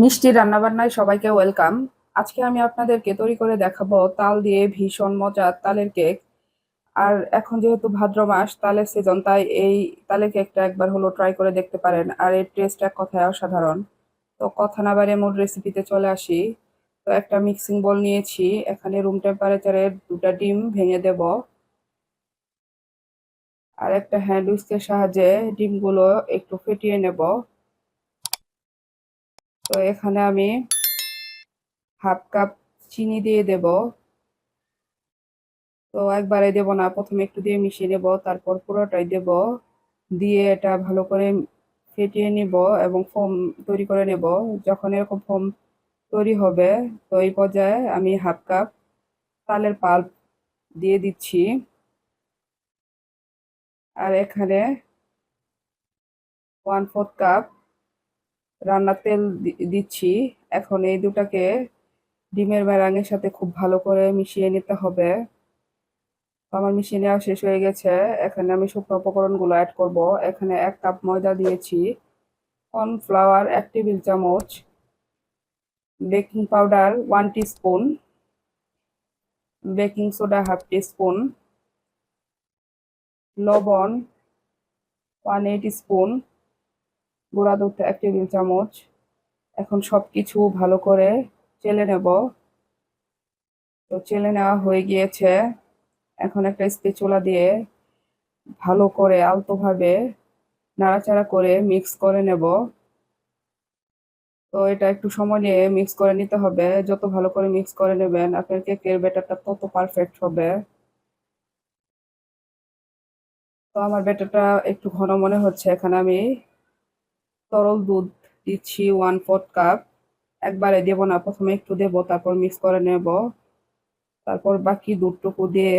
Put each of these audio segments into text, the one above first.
মিষ্টি রান্নাবান্নায় সবাইকে ওয়েলকাম। আজকে আমি আপনাদেরকে তৈরি করে দেখাবো তাল দিয়ে ভীষণ মজার তালের কেক। আর এখন যেহেতু ভাদ্র মাস, তালের সিজন তাই এই তালের কেকটা একবার হলো ট্রাই করে দেখতে পারেন। আর এর টেস্ট এক কথায় অসাধারণ। তো কথা না বাড়িয়ে মোট রেসিপিতে চলে আসি। তো একটা মিক্সিং বল নিয়েছি। এখানে রুম টেম্পারেচারে দুটা ডিম ভেঙে দেব। আর একটা হ্যান্ড উইস্কের সাহায্যে ডিমগুলো একটু ফেটিয়ে নেব। তো এখানে আমি হাফ কাপ চিনি দিয়ে দেব। তো একবারে দেব না, প্রথমে একটু দিয়ে মিশিয়ে নেব, তারপর পুরোটাই দেব। দিয়ে এটা ভালো করে ফেটিয়ে নিব এবং ফোম তৈরি করে নেব। যখন এরকম ফোম তৈরি হবে, তো এই পর্যায়ে আমি হাফ কাপ তালের পাল্প দিয়ে দিচ্ছি। আর এখানে ওয়ান ফোর্থ কাপ রান্নার তেল দিচ্ছি। এখন এই দুটাকে ডিমের ম্যারাঙের সাথে খুব ভালো করে মিশিয়ে নিতে হবে। আমার মিশিয়ে নেওয়া শেষ হয়ে গেছে। এখানে আমি শুকনো উপকরণগুলো অ্যাড করব। এখানে এক কাপ ময়দা দিয়েছি। কর্নফ্লাওয়ার এক টেবিল চামচ। Baking powder one spoon baking soda half spoon লবণ ওয়ান এইট স্পুন গুঁড়া দুধ এক টেবিল চামচ। এখন সব কিছু ভালো করে চেলে নেব। তো চেলে নেওয়া হয়ে গিয়েছে। এখন একটা স্পেচুলা দিয়ে ভালো করে আলতোভাবে নাড়াচাড়া করে মিক্স করে নেব। তো এটা একটু সময় নিয়ে মিক্স করে নিতে হবে। যত ভালো করে মিক্স করে নেবেন, আপনার কেকের ব্যাটারটা তত পারফেক্ট হবে। তো আমার ব্যাটারটা একটু ঘন মনে হচ্ছে। এখানে আমি তরল দুধ দিচ্ছি ওয়ান ফোর্থ কাপ একবারে দেবো না, প্রথমে একটু দেব, তারপর মিক্স করে নেব। তারপর বাকি দুধটুকু দিয়ে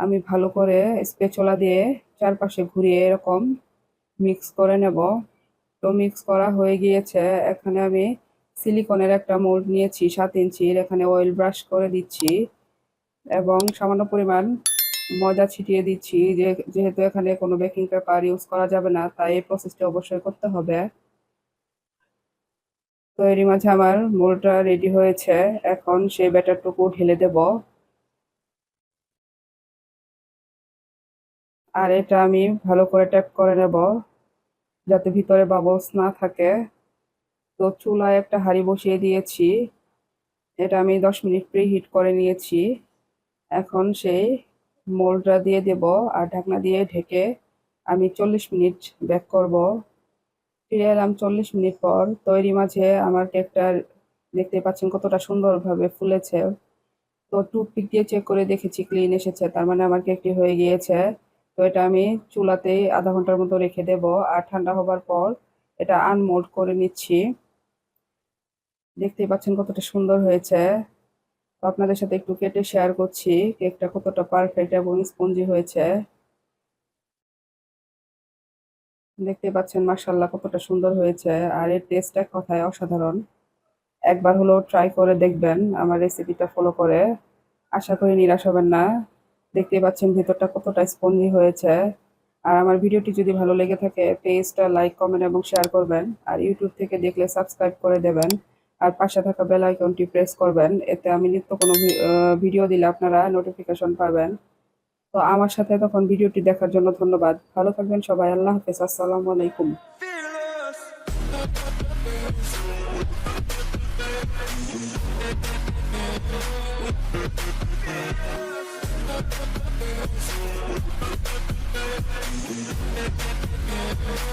আমি ভালো করে স্পেচলা দিয়ে চারপাশে ঘুরিয়ে এরকম মিক্স করে নেব। তো মিক্স করা হয়ে গিয়েছে, এখানে আমি সিলিকনের একটা মোল্ড নিয়েছি, সাত ইঞ্চির। এখানে অয়েল ব্রাশ করে দিচ্ছি এবং সামান্য পরিমাণ ময়দা ছিটিয়ে দিচ্ছি, যে, যেহেতু এখানে কোনো বেকিং পেপার ইউজ করা যাবে না, তাই এই প্রসেসটি অবশ্যই করতে হবে। তো এরই মাঝে আমার মোলটা রেডি হয়েছে, এখন সেই ব্যাটারটুকু ঢেলে দেব। আর এটা আমি ভালো করে ট্যাপ করে নেব, যাতে ভিতরে বাবলস না থাকে। তো চুলায় একটা হাঁড়ি বসিয়ে দিয়েছি, এটা আমি দশ মিনিট প্রি হিট করে নিয়েছি। এখন সেই মোলটা দিয়ে দেব আর ঢাকনা দিয়ে ঢেকে আমি চল্লিশ মিনিট ব্যাক করব। ফিরে এলাম চল্লিশ মিনিট পর। তৈরি মাঝে আমার কেকটা দেখতে পাচ্ছেন কতটা সুন্দরভাবে ফুলেছে। তো টুথপিক দিয়ে চেক করে দেখেছি ক্লিন এসেছে, তার মানে আমার কেকটি হয়ে গিয়েছে। তো এটা আমি চুলাতেই আধা ঘণ্টার মতো রেখে দেব আর ঠান্ডা হবার পর এটা আনমোল্ড করে নিচ্ছি। দেখতেই পাচ্ছেন কতটা সুন্দর হয়েছে। আপনাদের সাথে একটু কেটে শেয়ার করছি। কেকটা কতটা পারফেক্ট এবং স্পঞ্জি হয়েছে। দেখতে পাচ্ছেন মার্শাল্লাহ কতটা সুন্দর হয়েছে। আর এর টেস্ট এক কথায় অসাধারণ। একবার হলো ট্রাই করে দেখবেন আমার রেসিপিটা ফলো করে। আশা করি নিরাশ হবেন না। দেখতে পাচ্ছেন ভেতরটা কতটা স্পঞ্জি হয়েছে। আর আমার ভিডিওটি যদি ভালো লেগে থাকে, পেজটা লাইক কমেন্ট এবং শেয়ার করবেন। আর ইউটিউব থেকে দেখলে সাবস্ক্রাইব করে দেবেন। আর পাশে থাকা বেল আইকনটি প্রেস করবেন। এতে আমি নিত্য কোনো ভিডিও দিলে আপনারা নোটিফিকেশন পাবেন। তো আমার সাথে তখন ভিডিওটি দেখার জন্য ধন্যবাদ। ভালো থাকবেন সবাই। আল্লাহ হাফেজ। আসসালামু আলাইকুম.